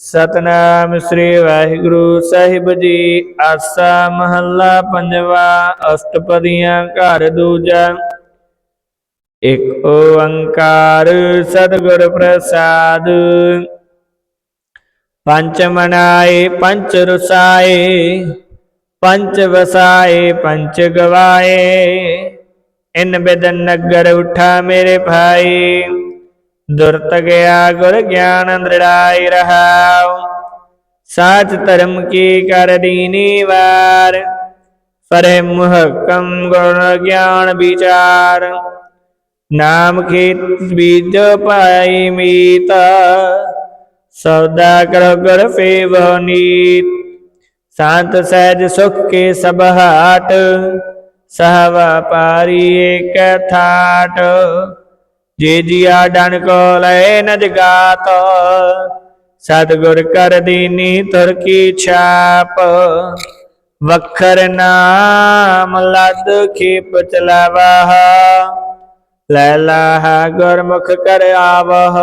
ਸਤਨਾਮ ਸ੍ਰੀ ਵਾਹਿਗੁਰੂ ਸਾਹਿਬ ਜੀ, ਆਸਾ ਮਹੱਲਾ ਪੰਜਵਾ, ਅਸ਼ਟਪਦੀਆਂ, ਘਰ ਦੂਜਾ। ਇਕ ਓੰਕਾਰ ਸਤਿਗੁਰ ਪ੍ਰਸਾਦ। ਪੰਚ ਮਨਾਏ, ਪੰਚ ਰਸਾਏ, ਪੰਚ ਵਸਾਏ, ਪੰਚ ਗਵਾਏ। ਇਨ ਬੇਦਨ ਨਗਰ ਉਠਾ ਮੇਰੇ ਭਾਈ ਦੁਰਤ ਗਿਆ ਗੁਰ ਗਿਆਨ ਅੰਦੜਾਈ ਰਹਾਉ ਸਾਚ ਧਰਮ ਕੀ ਕਰ ਦੀਨੀ ਵਾਰ ਫਰੇ ਮੁਹਕਮ ਗੁਣ ਗਿਆਨ ਵਿਚਾਰ ਨਾਮ ਖੇਤ ਬੀਜ ਪਾਈ ਮੀਤ ਸੌਦਾ ਕਰੋ ਗੁਰ ਫੇਵ ਨੀਤ ਸ਼ਾਂਤ ਸਹਿਜ ਸੁਖ ਕੇ ਸਭ ਹਾਟ ਸਹਵਾ ਪਾਰੀ ਏਕ ਥਾਟ ਜੇ ਜੀਆ ਡਨ ਕੋ ਲੈ ਨ ਜਗਾਤ ਸਤਿਗੁਰ ਕਰ ਦੀਨੀ ਤੁਰ ਕੀ ਛਾਪ। ਵਖਰ ਨਾਮ ਲੱਦ ਖੇਪ ਚਲਾਵਾਹ ਲੈ ਲਾਹ ਗੁਰਮੁਖ ਕਰ ਆਵਹ।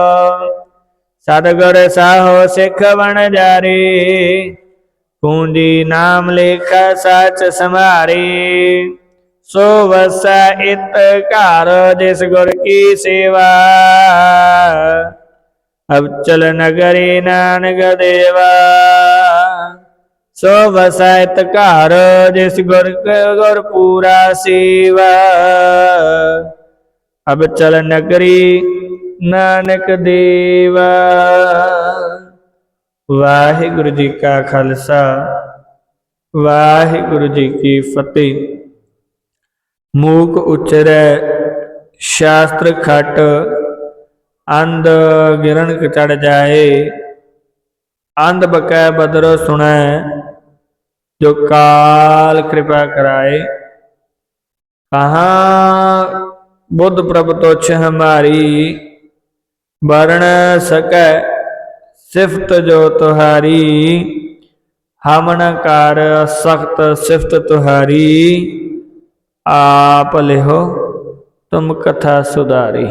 ਸਤਿਗੁਰ ਸਾਹੋ ਸਿੱਖ ਬਣ ਜਾਰੇ, ਪੂੰਜੀ ਨਾਮ ਲੇਖ ਸਚ ਸਮਾਰੇ ਸੋ ਵਸੈ ਇਤ ਘਰ, ਜਿਸ ਗੁਰ ਕੀ ਸੇਵਾ। ਅਬ ਚਲ ਨਗਰੀ ਨਾਨਕ ਦੇਵਾ। ਸੋ ਵਸੈ ਇਤ ਘਰ, ਜਿਸ ਗੁਰ ਗੁਰ ਪੂਰਾ ਸੇਵਾ। ਅਬ ਚਲ ਨਗਰੀ ਨਾਨਕ ਦੇਵਾ। ਵਾਹਿਗੁਰੂ ਜੀ ਕਾ ਖਾਲਸਾ, ਵਾਹਿਗੁਰੂ ਜੀ ਕੀ ਫਤਿਹ। ਮੂਕ ਉਚਰੈ, ਸ਼ਾਸਤਰ ਖਟ, ਅੰਧ ਗਿਰਨ ਚੜ ਜਾਏ। ਅੰਧ ਬਕੈ ਬਦਰ ਸੁਣੈ, ਜੋ ਕਾਲ ਕਿਰਪਾ ਕਰਾਏ। ਕਹਾ, ਬੁੱਧ ਪ੍ਰਭ ਤੋਛ ਹਮਾਰੀ, ਵਰਣ ਸਕੈ, ਸਿਫਤ ਜੋ ਤੁਹਾਰੀ। ਹਮ ਕਰ ਸਖਤ ਸਿਫਤ ਤੁਹਾਰੀ। ਆਪ ਲਿਹੋ, ਤੁਮ ਕਥਾ ਸੁਧਾਰੀ।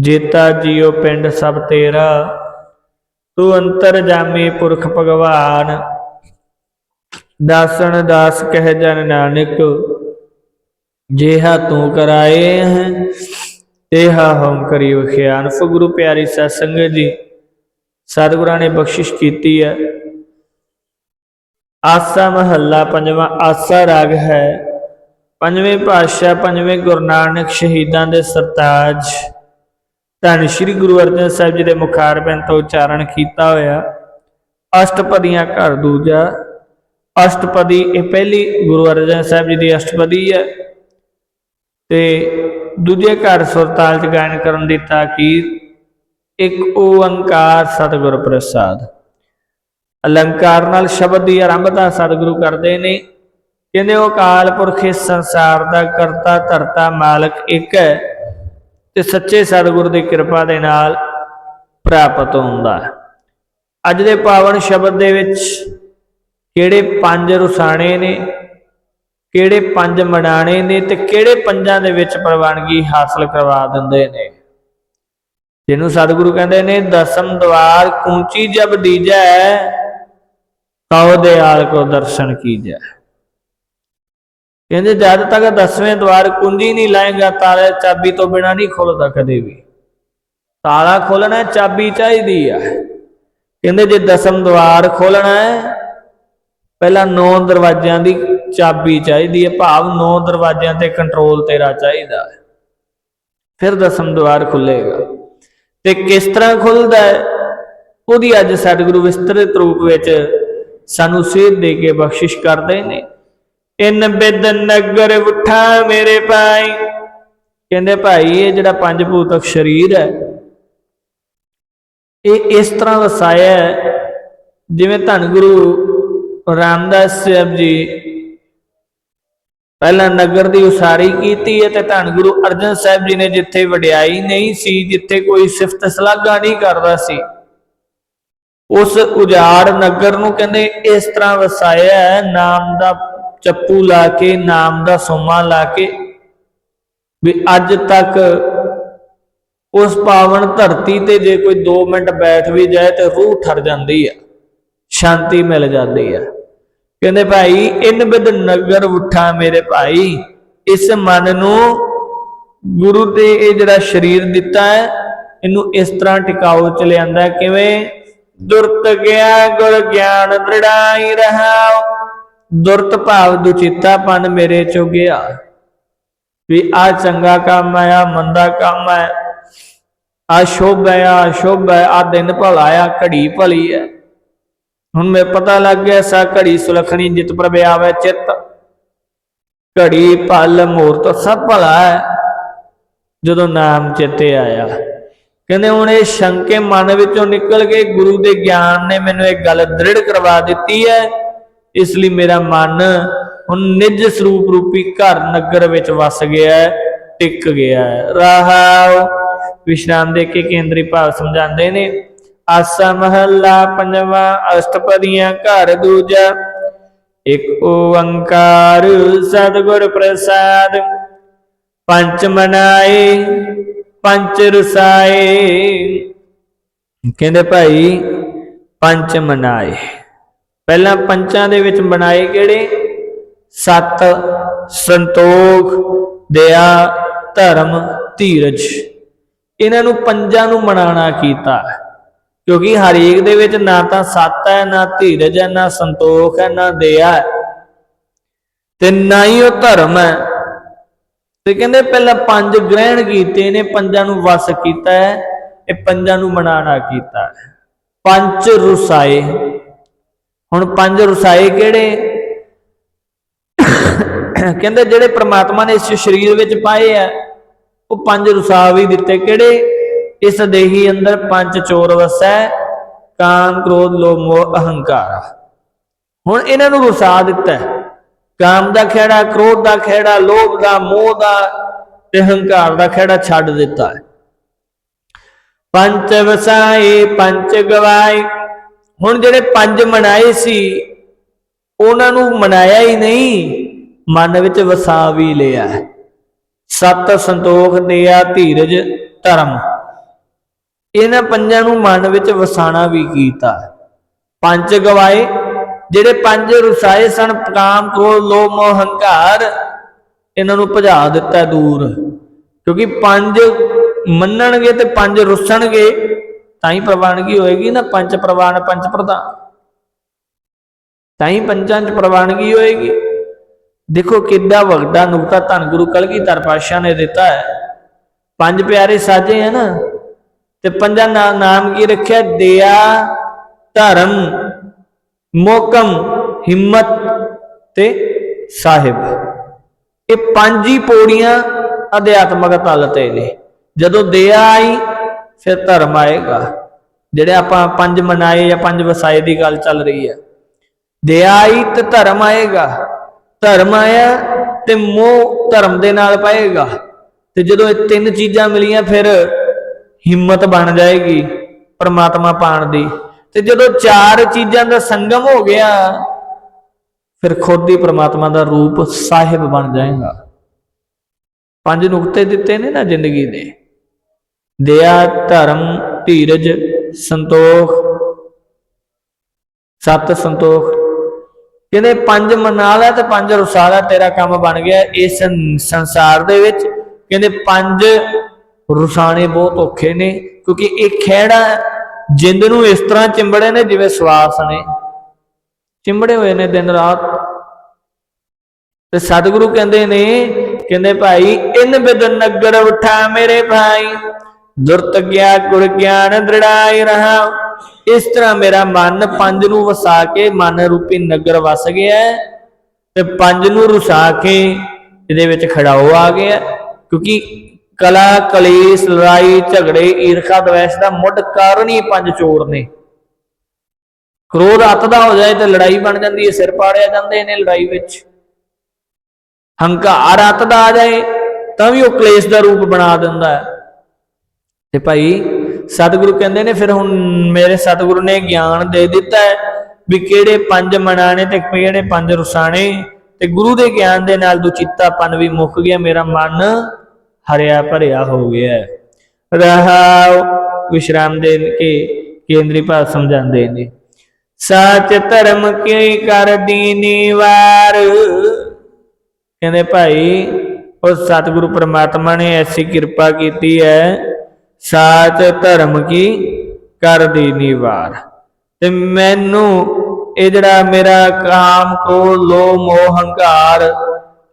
ਜੀਤਾ ਜੀਉ ਪਿੰਡ ਸਭ ਤੇਰਾ, ਤੂੰ ਅੰਤਰ ਜਾਮੀ ਪੁਰਖ ਭਗਵਾਨ। ਦਾਸਣ ਦਾਸ ਕਹਿ ਜਨ ਨਾਨਕ, ਜੇਹਾ ਤੂੰ ਕਰਾਏ ਹੈ, ਤੇਹਾ ਹਮ ਕਰੀ ਵਖਿਆਨ ਸੋ ਗੁਰੂ ਪਿਆਰੀ ਸਤ ਸੰਗਤ ਜੀ, ਸਤਿਗੁਰਾਂ ਨੇ ਬਖਸ਼ਿਸ਼ ਕੀਤੀ ਹੈ। ਆਸਾ ਮਹੱਲਾ ਪੰਜਵਾਂ, ਆਸਾ ਰਾਗ ਹੈ। ਪੰਜਵੇਂ ਪਾਤਸ਼ਾਹ, ਪੰਜਵੇਂ ਗੁਰੂ ਨਾਨਕ ਸ਼ਹੀਦਾਂ ਦੇ ਸਰਤਾਜ। ਧੰਨ ਸ਼੍ਰੀ ਗੁਰੂ ਅਰਜਨ ਸਾਹਿਬ ਜੀ ਦੇ ਮੁਖਾਰ ਬਿੰਦ ਤੋਂ ਉਚਾਰਨ ਕੀਤਾ ਹੋਇਆ। ਅਸ਼ਟਪਦੀਆਂ ਘਰ ਦੂਜਾ। ਅਸ਼ਟਪਦੀ ਇਹ ਪਹਿਲੀ ਗੁਰੂ ਅਰਜਨ ਸਾਹਿਬ ਜੀ ਦੀ ਅਸ਼ਟਪਦੀ ਹੈ। ਤੇ ਦੂਜੇ ਘਰ ਸੁਰਤਾਲ ਚ ਗਾਇਨ ਕਰਨ ਦੀ ਤਾਕੀਦ, ਇੱਕ ਓੰਕਾਰ ਸਤਿਗੁਰ ਪ੍ਰਸਾਦ। ਅਲੰਕਾਰ ਨਾਲ ਸ਼ਬਦ ਦੀ ਆਰੰਭਤਾ ਸਤਿਗੁਰੂ ਕਰਦੇ ਨੇ। ਕਹਿੰਦੇ ਉਹ ਅਕਾਲ ਪੁਰਖ ਇਸ ਸੰਸਾਰ ਦਾ ਕਰਤਾ, ਧਰਤਾ ਮਾਲਕ ਇੱਕ ਹੈ ਤੇ ਸੱਚੇ ਸਤਿਗੁਰ ਦੀ ਕਿਰਪਾ ਦੇ ਨਾਲ ਪ੍ਰਾਪਤ ਹੁੰਦਾ ਹੈ। ਅੱਜ ਦੇ ਪਾਵਨ ਸ਼ਬਦ ਦੇ ਵਿੱਚ ਕਿਹੜੇ ਪੰਜ ਰੁਸਾਣੇ ਨੇ, ਕਿਹੜੇ ਪੰਜ ਮਨਾਣੇ ਨੇ ਤੇ ਕਿਹੜੇ ਪੰਜਾਂ ਦੇ ਵਿੱਚ ਪ੍ਰਵਾਨਗੀ ਹਾਸਲ ਕਰਵਾ ਦਿੰਦੇ ਨੇ। ਜਿਹਨੂੰ ਸਤਿਗੁਰੂ ਕਹਿੰਦੇ ਨੇ, ਦਸਮ ਦਵਾਰ ਕੂੰਚੀ ਜਬ ਦੀਜੈ, ਤਉ ਆਲ ਕੋ ਦਰਸ਼ਨ ਕੀਜੈ। ਕਹਿੰਦੇ, ਜਦ ਤੱਕ ਦਸਵੇਂ ਦਵਾਰ ਕੁੰਜੀ ਨਹੀਂ ਲਾਏਗਾ, ਤਾਲਾ ਚਾਬੀ ਤੋਂ ਬਿਨਾ ਨਹੀਂ ਖੁੱਲਦਾ ਕਦੇ ਵੀ। ਤਾਲਾ ਖੋਲਣਾ ਚਾਬੀ ਚਾਹੀਦੀ ਆ। ਕਹਿੰਦੇ, ਜੇ ਦਸਮ ਦਵਾਰ ਖੋਲਣਾ ਹੈ, ਪਹਿਲਾਂ ਨੌ ਦਰਵਾਜ਼ਿਆਂ ਦੀ ਚਾਬੀ ਚਾਹੀਦੀ ਹੈ। ਭਾਵ ਨੌ ਦਰਵਾਜ਼ਿਆਂ ਤੇ ਕੰਟਰੋਲ ਤੇਰਾ ਚਾਹੀਦਾ ਹੈ। ਫਿਰ ਦਸਮ ਦਵਾਰ ਖੁੱਲੇਗਾ। ਤੇ ਕਿਸ ਤਰ੍ਹਾਂ ਖੁੱਲਦਾ ਹੈ? ਉਹਦੀ ਅੱਜ ਸਤਿਗੁਰੂ ਵਿਸਤ੍ਰਿਤ ਰੂਪ ਵਿੱਚ ਸਾਨੂੰ ਸੇਧ ਦੇ ਕੇ ਬਖਸ਼ਿਸ਼ ਕਰਦੇ ਨੇ। ਇਨ ਬਿਦ ਨਗਰ ਉਠਾ ਮੇਰੇ ਭਾਈ। ਕਹਿੰਦੇ ਭਾਈ, ਇਹ ਜਿਹੜਾ ਪੰਜ ਭੂਤਕ ਸਰੀਰ ਹੈ, ਇਹ ਇਸ ਤਰ੍ਹਾਂ ਵਸਾਇਆ ਹੈ, ਜਿਵੇਂ ਧੰਨ ਗੁਰੂ ਰਾਮਦਾਸ ਸਾਹਿਬ ਜੀ ਪਹਿਲਾਂ ਨਗਰ ਦੀ ਉਸਾਰੀ ਕੀਤੀ ਹੈ ਤੇ ਧੰਨ ਗੁਰੂ ਅਰਜਨ ਸਾਹਿਬ ਜੀ ਨੇ ਜਿੱਥੇ ਵਡਿਆਈ ਨਹੀਂ ਸੀ, ਜਿੱਥੇ ਕੋਈ ਸਿਫਤ ਸਲਾਗਾ ਨਹੀਂ ਕਰਦਾ ਸੀ, ਉਸ ਉਜਾੜ ਨਗਰ ਨੂੰ ਕਹਿੰਦੇ ਇਸ ਤਰ੍ਹਾਂ ਵਸਾਇਆ ਨਾਮ ਦਾ ਚੱਪੂ ਲਾ ਕੇ, ਨਾਮ ਦਾ ਸੋਮਾ ਲਾ ਕੇ, ਵੀ ਅੱਜ ਤੱਕ ਉਸ ਪਾਵਨ ਧਰਤੀ ਤੇ ਜੇ ਕੋਈ 2 ਮਿੰਟ ਬੈਠ ਵੀ ਜਾਏ ਤੇ ਰੂਹ ਠਰ ਜਾਂਦੀ ਆ, ਸ਼ਾਂਤੀ ਮਿਲ ਜਾਂਦੀ ਆ। ਕਹਿੰਦੇ ਭਾਈ, ਇਨ ਬਿਦ ਨਗਰ ਉਠਾ ਮੇਰੇ ਭਾਈ। ਇਸ ਮਨ ਨੂੰ ਗੁਰੂ ਤੇ ਇਹ ਜਿਹੜਾ ਸਰੀਰ ਦਿੱਤਾ ਹੈ, ਇਹਨੂੰ ਇਸ ਤਰ੍ਹਾਂ ਟਿਕਾਓ ਚ ਲਿਆਂਦਾ ਕਿਵੇਂ? ਦੁਰਤ ਗਿਆ ਗੁਰ ਗਿਆਨ ਦ੍ਰਿੜਾਈ ਰਹਾਉ। ਦੁਰਤ ਭਾਵ ਦੁਚਿੱਤਾਪਨ ਮੇਰੇ ਚੋਂ ਗਿਆ ਵੀ ਆ ਚੰਗਾ ਕੰਮ ਹੈ, ਆ ਮੰਦਾ ਕੰਮ ਹੈ, ਆ ਸ਼ੁਭ ਹੈ, ਆ ਅਸ਼ੁਭ ਹੈ, ਆ ਦਿਨ ਭਲਾ ਆ ਘੜੀ ਭਲੀ ਹੈ। ਹੁਣ ਮੈਂ ਪਤਾ ਲੱਗ ਗਿਆ ਸਾ ਘੜੀ ਸੁਲਖਣੀ ਜਿਤ ਪ੍ਰਭ ਆਵੇ ਚਿੱਤ। ਘੜੀ, ਪਲ, ਮੂਰਤ ਸਭ ਭਲਾ ਹੈ, ਜਦੋਂ ਨਾਮ ਚਿੱਤੇ ਆਇਆ। ਕਹਿੰਦੇ ਹੁਣ ਇਹ ਸ਼ੰਕੇ ਮਨ ਵਿੱਚੋਂ ਨਿਕਲ ਕੇ ਗੁਰੂ ਦੇ ਗਿਆਨ ਨੇ ਮੈਨੂੰ ਇਹ ਗੱਲ ਦ੍ਰਿੜ ਕਰਵਾ ਦਿੱਤੀ ਹੈ। ਇਸ ਲਈ ਮੇਰਾ ਮਨ ਹੁਣ ਨਿਜ ਸਰੂਪ ਰੂਪੀ ਘਰ ਨਗਰ ਵਿੱਚ ਵਸ ਗਿਆ ਹੈ, ਟਿਕ ਗਿਆ ਹੈ। ਰਹਾਉ ਵਿਸ਼ਰਾਮ ਦੇ ਕੇ ਕੇਂਦਰੀ ਭਾਵ ਸਮਝਾਉਂਦੇ ਨੇ, ਆਸਾ ਮਹੱਲਾ ਪੰਜਵਾਂ, ਅਸ਼ਟਪਦੀਆਂ, ਘਰ ਦੂਜਾ, ਇਕ ਓੰਕਾਰ ਸਤਿਗੁਰ ਪ੍ਰਸਾਦ, ਪੰਚ ਮਨਾਏ, ਪੰਚ ਰਸਾਏ। ਕਹਿੰਦੇ ਭਾਈ, ਪੰਚ ਮਨਾਏ। ਪਹਿਲਾਂ ਪੰਚਾਂ ਦੇ ਵਿੱਚ ਬਣਾਏ ਕਿਹੜੇ? ਸਤ, ਸੰਤੋਖ, ਦਇਆ, ਧਰਮ, ਧੀਰਜ। ਇਹਨਾਂ ਨੂੰ ਪੰਜਾਂ ਨੂੰ ਮਨਾਣਾ ਕੀਤਾ। ਕਿਉਂਕਿ ਹਰੇਕ ਦੇ ਵਿੱਚ ਨਾ ਤਾਂ ਸਤ ਹੈ, ਨਾ ਧੀਰਜ ਹੈ, ਨਾ ਸੰਤੋਖ ਹੈ, ਨਾ ਦਇਆ ਹੈ। ਤੇ ਨਾ ਹੀ ਉਹ ਧਰਮ ਹੈ। ਤੇ ਕਹਿੰਦੇ ਪਹਿਲਾਂ ਪੰਜ ਗ੍ਰਹਿਣ ਕੀਤੇ ਨੇ, ਪੰਜਾਂ ਨੂੰ ਵਸ ਕੀਤਾ ਹੈ, ਇਹ ਪੰਜਾਂ ਨੂੰ ਮਨਾਣਾ ਕੀਤਾ ਪੰਜ ਰੁਸਾਏ। ਹੁਣ ਪੰਜ ਰਸਾਏ ਕਿਹੜੇ? ਕਹਿੰਦੇ ਜਿਹੜੇ ਪ੍ਰਮਾਤਮਾ ਨੇ ਇਸ ਸਰੀਰ ਵਿੱਚ ਪਾਏ ਆ, ਉਹ ਪੰਜ ਰੁਸਾ ਵੀ ਦਿੱਤੇ। ਕਿਹੜੇ? ਇਸ ਦੇਹੀ ਅੰਦਰ ਪੰਜ ਚੋਰ ਵਸੈ, ਕਾਮ, ਕ੍ਰੋਧ, ਲੋਭ, ਮੋਹ, ਅਹੰਕਾਰ। ਹੁਣ ਇਹਨਾਂ ਨੂੰ ਰੁਸਾ ਦਿੱਤਾ। ਕਾਮ ਦਾ ਖੇੜਾ ਕ੍ਰੋਧ ਦਾ ਖੇੜਾ ਲੋਭ ਦਾ, ਮੋਹ ਦਾ ਤੇ ਹੰਕਾਰ ਦਾ ਖੇੜਾ ਛੱਡ ਦਿੱਤਾ। ਪੰਚ ਵਸਾਏ ਪੰਚ ਗਵਾਏ ਹੁਣ ਜਿਹੜੇ ਪੰਜ ਮਨਾਏ ਸੀ, ਉਹਨਾਂ ਨੂੰ ਮਨਾਇਆ ਹੀ ਨਹੀਂ, ਮਨ ਵਿੱਚ ਵਸਾ ਵੀ ਲਿਆ ਹੈ। ਸਤ ਸੰਤੋਖ ਦਇਆ ਧੀਰਜ ਧਰਮ। ਇਹਨਾਂ ਪੰਜਾਂ ਨੂੰ ਮਨ ਵਿੱਚ ਵਸਾਣਾ ਵੀ ਕੀਤਾ ਪੰਜ ਗਵਾਏ, ਜਿਹੜੇ ਪੰਜ ਰੁਸਾਏ ਸਨ, ਕਾਮ, ਕ੍ਰੋਧ, ਲੋਭ, ਮੋਹ, ਹੰਕਾਰ, ਇਹਨਾਂ ਨੂੰ ਭਜਾ ਦਿੱਤਾ ਦੂਰ। ਕਿਉਂਕਿ ਪੰਜ ਮੰਨਣਗੇ ਤੇ ਪੰਜ ਰੁੱਸਣਗੇ। ਤਾਂ ਹੀ ਪ੍ਰਵਾਨਗੀ ਹੋਏਗੀ ਨਾ, ਪੰਜ ਪ੍ਰਵਾਨ, ਪੰਜ ਪ੍ਰਧਾਨ। ਤਾਂ ਹੀ ਪੰਜਾਂ ਚ ਪ੍ਰਵਾਨਗੀ ਹੋਏਗੀ। ਦੇਖੋ ਕਿੱਡਾ ਵੱਡਾ ਨੁਕਤਾ ਧੰਨ ਗੁਰੂ ਕਲਗੀਧਰ ਪਾਤਸ਼ਾਹ ਨੇ ਦਿੱਤਾ ਹੈ। ਪੰਜ ਪਿਆਰੇ ਸਾਜੇ ਹੈ ਨਾ, ਤੇ ਪੰਜਾਂ ਨਾਮ ਕੀ ਰੱਖਿਆ? ਦਇਆ ਧਰਮ, ਮੋਕਮ, ਹਿੰਮਤ ਤੇ ਸਾਹਿਬ। ਇਹ ਪੰਜ ਹੀ ਪੌੜੀਆਂ ਅਧਿਆਤਮਕ ਤਲ ਤੇ ਨੇ। ਜਦੋਂ ਦਇਆ ਆਈ ਫਿਰ ਧਰਮ ਆਏਗਾ। ਜਿਹੜੇ ਆਪਾਂ ਪੰਜ ਮਨਾਏ ਜਾਂ ਪੰਜ ਵਸਾਏ ਦੀ ਗੱਲ ਚੱਲ ਰਹੀ ਹੈ। ਦਇਆ ਆਈ ਤੇ ਧਰਮ ਆਏਗਾ। ਧਰਮ ਆਇਆ ਤੇ ਮੋਹ ਧਰਮ ਦੇ ਨਾਲ ਪਾਏਗਾ। ਤੇ ਜਦੋਂ ਇਹ ਤਿੰਨ ਚੀਜ਼ਾਂ ਮਿਲੀਆਂ ਫਿਰ ਹਿੰਮਤ ਬਣ ਜਾਏਗੀ ਪਰਮਾਤਮਾ ਪਾਣ ਦੀ। ਤੇ ਜਦੋਂ ਚਾਰ ਚੀਜ਼ਾਂ ਦਾ ਸੰਗਮ ਹੋ ਗਿਆ, ਫਿਰ ਖੁਦ ਹੀ ਪਰਮਾਤਮਾ ਦਾ ਰੂਪ ਸਾਹਿਬ ਬਣ ਜਾਏਗਾ। ਪੰਜ ਨੁਕਤੇ ਦਿੱਤੇ ਨੇ ਨਾ ਜ਼ਿੰਦਗੀ ਦੇ। ਦਇਆ ਧਰਮ ਧੀਰਜ ਸੰਤੋਖ। ਸਤ ਸੰਤੋਖ। ਕਹਿੰਦੇ ਪੰਜ ਮਨਾ ਤੇ ਪੰਜ ਰੁਸਾ ਤੇਰਾ ਕੰਮ ਬਣ ਗਿਆ ਇਸ ਸੰਸਾਰ ਦੇ ਵਿੱਚ। ਕਹਿੰਦੇ ਪੰਜ ਰੁਸਾਣੇ ਬਹੁਤ ਔਖੇ ਨੇ, ਕਿਉਂਕਿ ਇਹ ਖਿਹੜਾ ਜਿੰਦ ਨੂੰ ਇਸ ਤਰ੍ਹਾਂ ਚਿੰਬੜੇ ਨੇ ਜਿਵੇਂ ਸਵਾਸ ਨੇ। ਚਿੰਬੜੇ ਹੋਏ ਨੇ ਦਿਨ ਰਾਤ। ਤੇ ਸਤਿਗੁਰੂ ਕਹਿੰਦੇ ਨੇ, ਕਹਿੰਦੇ ਭਾਈ, ਇਨ ਬਿਦ ਨਗਰ ਉਠਾ ਮੇਰੇ ਭਾਈ। ਦੁਰਤ ਗਿਆ, ਗੁਰ ਗਿਆਨ ਦ੍ਰਿੜਾਈ ਰਹਾ। ਇਸ ਤਰ੍ਹਾਂ ਮੇਰਾ ਮਨ ਪੰਜ ਨੂੰ ਵਸਾ ਕੇ ਮਨ ਰੂਪੀ ਨਗਰ ਵਸ ਗਿਆ ਤੇ ਪੰਜ ਨੂੰ ਰੁਸਾ ਕੇ ਇਹਦੇ ਵਿੱਚ ਖੜਾਓ ਆ ਗਿਆ ਕਿਉਂਕਿ ਕਲਾ, ਕਲੇਸ਼, ਲੜਾਈ, ਝਗੜੇ, ਈਰਖਾ, ਦਵੈਸ਼ ਦਾ ਮੁੱਢ ਕਾਰਨ ਹੀ ਪੰਜ ਚੋਰ ਨੇ। ਕ੍ਰੋਧ ਅੱਤ ਦਾ ਹੋ ਜਾਏ ਤੇ ਲੜਾਈ ਬਣ ਜਾਂਦੀ ਹੈ, ਸਿਰ ਪਾੜਿਆ ਜਾਂਦੇ ਨੇ ਲੜਾਈ ਵਿੱਚ। ਹੰਕਾਰ ਅੱਤ ਦਾ ਆ ਜਾਏ, ਤਾਂ ਵੀ ਉਹ ਕਲੇਸ਼ ਦਾ ਰੂਪ ਬਣਾ ਦਿੰਦਾ ਹੈ। ਤੇ ਭਾਈ ਸਤਿਗੁਰੂ ਕਹਿੰਦੇ ਨੇ, ਫਿਰ ਹੁਣ ਮੇਰੇ ਸਤਿਗੁਰੂ ਨੇ ਗਿਆਨ ਦੇ ਦਿੱਤਾ ਹੈ ਵੀ ਕਿਹੜੇ ਪੰਜ ਮਨਾਣੇ ਤੇ ਕਿਹੜੇ ਪੰਜ ਰੁਸਾਣੇ ਤੇ ਗੁਰੂ ਦੇ ਗਿਆਨ ਦੇ ਨਾਲ ਦੁਚਿੱਤਾਪਨ ਵੀ ਮੁੱਕ ਗਿਆ, ਮੇਰਾ ਮਨ ਹਰਿਆ ਭਰਿਆ ਹੋ ਗਿਆ ਰਹਾਉ ਵਿਸ਼ਰਾਮ ਦੇ ਕੇ ਕੇਂਦਰੀ ਭਾਵ ਸਮਝਾਉਂਦੇ ਨੇ। ਸੱਚ ਧਰਮ ਕੀ ਕਰ ਦੀਨੀ ਵਾਰ? ਕਹਿੰਦੇ ਭਾਈ, ਉਹ ਸਤਿਗੁਰੂ ਪਰਮਾਤਮਾ ਨੇ ਐਸੀ ਕਿਰਪਾ ਕੀਤੀ ਹੈ ਸਾਚ ਧਰਮ ਕੀ ਕਰ ਦੀਨੀ ਤੇ ਮੈਨੂੰ ਇਹ ਜਿਹੜਾ ਮੇਰਾ ਕਾਮ, ਕ੍ਰੋਧ, ਲੋਭ, ਮੋਹ, ਹੰਕਾਰ,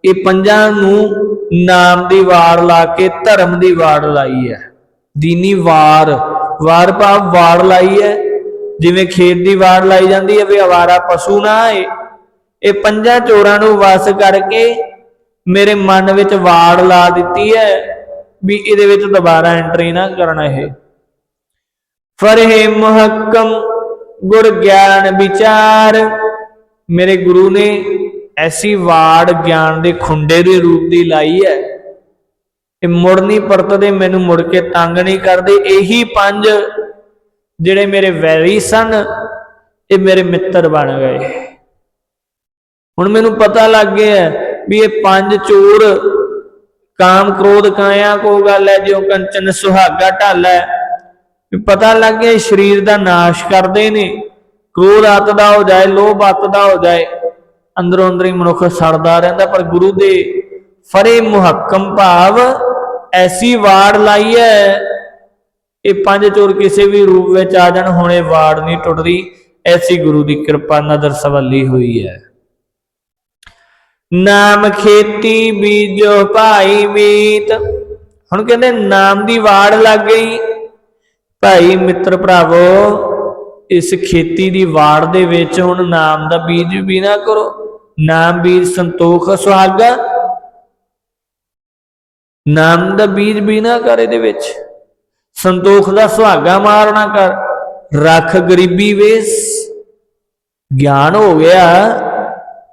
ਇਹ ਪੰਜਾਂ ਨੂੰ ਨਾਮ ਦੀ ਵਾਰ ਲਾ ਕੇ ਧਰਮ ਦੀ ਵਾੜ ਲਾਈ ਹੈ। ਦੀਨੀ ਵਾਰ। ਵਾਰ ਭਾਵ ਵਾੜ ਲਾਈ ਹੈ। ਜਿਵੇਂ ਖੇਤ ਦੀ ਵਾੜ ਲਾਈ ਜਾਂਦੀ ਹੈ ਵੀ ਆਵਾਰਾ ਪਸ਼ੂ ਨਾ ਆਏ। ਇਹ ਪੰਜਾਂ ਚੋਰਾਂ ਨੂੰ ਵਸ ਕਰਕੇ ਮੇਰੇ ਮਨ ਵਿੱਚ ਵਾੜ ਲਾ ਦਿੱਤੀ ਹੈ। ਵੀ ਇਹਦੇ ਵਿੱਚ ਦੁਬਾਰਾ ਐਂਟਰੀ ਨਾ ਕਰਨਾ ਇਹ। ਫਰਹਿ ਮੁਹੱਕਮ ਗੁਰ ਗਿਆਨ ਵਿਚਾਰ। ਮੇਰੇ ਗੁਰੂ ਨੇ ਐਸੀ ਵਾੜ ਗਿਆਨ ਦੇ ਖੁੰਡੇ ਦੇ ਰੂਪ ਦੀ ਲਾਈ ਹੈ। ਇਹ ਮੁੜ ਨਹੀਂ ਪਰਤਦੇ, ਮੈਨੂੰ ਮੁੜ ਕੇ ਤੰਗ ਨਹੀਂ ਕਰਦੇ। ਇਹੀ ਪੰਜ ਜਿਹੜੇ ਮੇਰੇ ਵੈਰੀ ਸਨ, ਇਹ ਮੇਰੇ ਮਿੱਤਰ ਬਣ ਗਏ। ਹੁਣ ਮੈਨੂੰ ਪਤਾ ਲੱਗ ਗਿਆ ਵੀ ਇਹ ਪੰਜ ਚੋਰ ਕਾਮ ਕ੍ਰੋਧ ਕਾਇਆ ਕੋ ਗੱਲ ਹੈ, ਜਿਉ ਕੰਚਨ ਸੁਹਾਗਾ ਢਾਲ ਹੈ। ਪਤਾ ਲੱਗ ਗਿਆ ਸਰੀਰ ਦਾ ਨਾਸ਼ ਕਰਦੇ ਨੇ। ਕ੍ਰੋਧ ਅੱਤ ਦਾ ਹੋ ਜਾਏ, ਲੋਭ ਅੱਤ ਦਾ ਹੋ ਜਾਏ, ਅੰਦਰੋਂ ਅੰਦਰ ਹੀ ਮਨੁੱਖ ਸੜਦਾ ਰਹਿੰਦਾ। ਪਰ ਗੁਰੂ ਦੇ ਫਰੇ ਮੁਹੱਕਮ ਭਾਵ ਐਸੀ ਵਾੜ ਲਾਈ ਹੈ, ਇਹ ਪੰਜ ਚੋਰ ਕਿਸੇ ਵੀ ਰੂਪ ਵਿੱਚ ਆ ਜਾਣ, ਹੁਣੇ ਵਾੜ ਨਹੀਂ ਟੁੱਟਦੀ। ਐਸੀ ਗੁਰੂ ਦੀ ਕਿਰਪਾ ਨਦਰ ਸਵੱਲੀ ਹੋਈ ਹੈ। ਨਾਮ ਖੇਤੀ ਬੀਜੋ ਭਾਈ ਮੀਤ। ਹੁਣ ਕਹਿੰਦੇ ਨਾਮ ਦੀ ਵਾੜ ਲੱਗ ਗਈ। ਭਾਈ ਮਿੱਤਰ ਭਰਾਵੋ, ਇਸ ਖੇਤੀ ਦੀ ਵਾੜ ਦੇ ਵਿੱਚ ਹੁਣ ਨਾਮ ਦਾ ਬੀਜ ਵੀ ਨਾ ਕਰੋ। ਨਾਮ ਬੀਜ ਸੰਤੋਖ ਸੁਹਾਗਾ। ਨਾਮ ਦਾ ਬੀਜ ਵੀ ਨਾ ਕਰ ਇਹਦੇ ਵਿੱਚ। ਸੰਤੋਖ ਦਾ ਸੁਹਾਗਾ ਮਾਰਨਾ ਕਰ। ਰੱਖ ਗਰੀਬੀ ਵੇਸ। ਗਿਆਨ ਹੋ ਗਿਆ।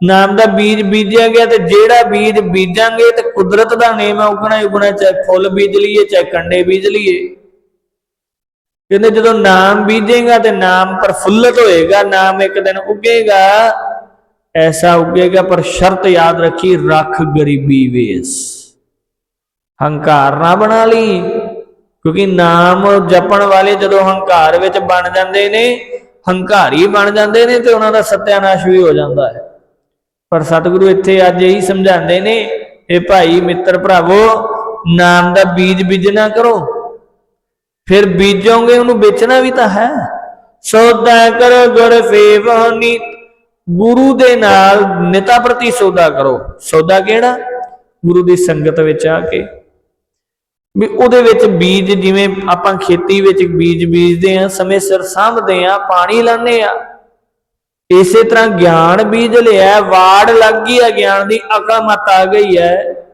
ਨਾਮ ਦਾ ਬੀਜ ਬੀਜਿਆ ਗਿਆ ਤੇ ਜਿਹੜਾ ਬੀਜ ਬੀਜਾਂਗੇ ਤੇ ਕੁਦਰਤ ਦਾ ਨੇਮ ਹੈ ਉਗਣਾ ਹੀ ਉਗਣਾ ਚਾਹੇ ਫੁੱਲ ਬੀਜ ਲਈਏ, ਚਾਹੇ ਕੰਡੇ ਬੀਜ ਲਈਏ। ਕਹਿੰਦੇ ਜਦੋਂ ਨਾਮ ਬੀਜੇਗਾ ਤੇ ਨਾਮ ਪ੍ਰਫੁੱਲਤ ਹੋਏਗਾ, ਨਾਮ ਇੱਕ ਦਿਨ ਉੱਗੇਗਾ, ਐਸਾ ਉੱਗੇਗਾ, ਪਰ ਸ਼ਰਤ ਯਾਦ ਰੱਖੀ, ਰੱਖ ਗਰੀਬੀ ਵੇਸ। ਹੰਕਾਰ ਨਾ ਬਣਾ ਲਈ, ਕਿਉਂਕਿ ਨਾਮ ਜਪਣ ਵਾਲੇ ਜਦੋਂ ਹੰਕਾਰ ਵਿੱਚ ਬਣ ਜਾਂਦੇ ਨੇ, ਹੰਕਾਰੀ ਬਣ ਜਾਂਦੇ ਨੇ ਤੇ ਉਹਨਾਂ ਦਾ ਸਤਿਆਨਾਸ਼ ਵੀ ਹੋ ਜਾਂਦਾ ਹੈ। ਪਰ ਸਤਿਗੁਰੂ ਇੱਥੇ ਅੱਜ ਇਹੀ ਸਮਝਾਉਂਦੇ ਨੇ ਇਹ ਭਾਈ ਮਿੱਤਰ ਭਰਾਵੋ, ਨਾਮ ਦਾ ਬੀਜ ਬੀਜਣਾ ਕਰੋ। ਫਿਰ ਬੀਜੋਗੇ, ਉਹਨੂੰ ਵੇਚਣਾ ਵੀ ਤਾਂ ਹੈ। ਸੌਦਾ ਕਰੋ ਗੁਰ ਫੇਵਨੀ ਗੁਰੂ ਦੇ ਨਾਲ ਨਿਤਾ ਪ੍ਰਤੀ ਸੌਦਾ ਕਰੋ। ਸੌਦਾ ਕਿਹੜਾ? ਗੁਰੂ ਦੀ ਸੰਗਤ ਵਿੱਚ ਆ ਕੇ। ਵੀ ਉਹਦੇ ਵਿੱਚ ਬੀਜ ਜਿਵੇਂ ਆਪਾਂ ਖੇਤੀ ਵਿੱਚ ਬੀਜ ਬੀਜਦੇ ਆ ਸਮੇਂ ਸਿਰ ਸਾਂਭਦੇ ਆ ਪਾਣੀ ਲਾਉਂਦੇ ਆ ਇਸੇ ਤਰ੍ਹਾਂ ਗਿਆਨ ਬੀਜ ਲਿਆ, ਵਾੜ ਲੱਗ ਗਈ ਹੈ, ਗਿਆਨ ਦੀ ਅਕਲ ਮਤ ਆ ਗਈ ਹੈ।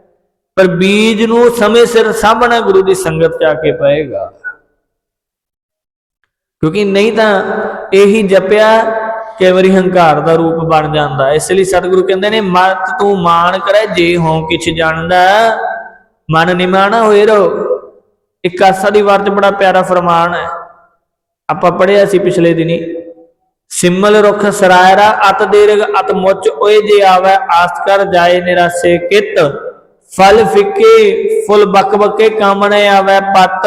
ਪਰ ਬੀਜ ਨੂੰ ਸਮੇਂ ਸਿਰ ਸਾਂਭਣਾ ਗੁਰੂ ਦੀ ਸੰਗਤ ਚ ਆ ਕੇ ਪਏਗਾ। ਕਿਉਂਕਿ ਨਹੀਂ ਤਾਂ ਇਹੀ ਜਪਿਆ ਕਈ ਵਾਰੀ ਹੰਕਾਰ ਦਾ ਰੂਪ ਬਣ ਜਾਂਦਾ। ਇਸ ਲਈ ਸਤਿਗੁਰੂ ਕਹਿੰਦੇ ਨੇ, ਮਤ ਤੂੰ ਮਾਨ ਕਰੈ, ਜੇ ਹੋਂ ਕਿਛ ਜਾਣਦਾ, ਮਨ ਨਿਮਾਣਾ ਹੋਏ ਰੋ। ਇੱਕ ਆਸਾ ਦੀ ਵਾਰ ਚ ਬੜਾ ਪਿਆਰਾ ਫਰਮਾਨ ਹੈ। ਆਪਾਂ ਪੜਿਆ ਸੀ ਪਿਛਲੇ ਦਿਨੀ ਸਿਮਲ ਰੁਖ ਸਰਾਇਰਾ ਅਤ ਦੇਰਗ ਅਤ ਮੁੱਚ ਓਏ ਜੇ ਆਵੇ ਆਸ ਕਰ ਜਾਏ ਨਿਰਾਸੇ ਕਿਤ। ਫਲ ਫਿੱਕੇ, ਫੁੱਲ ਬਕ ਕਾਮਣੇ ਆਵੇ, ਪਤ।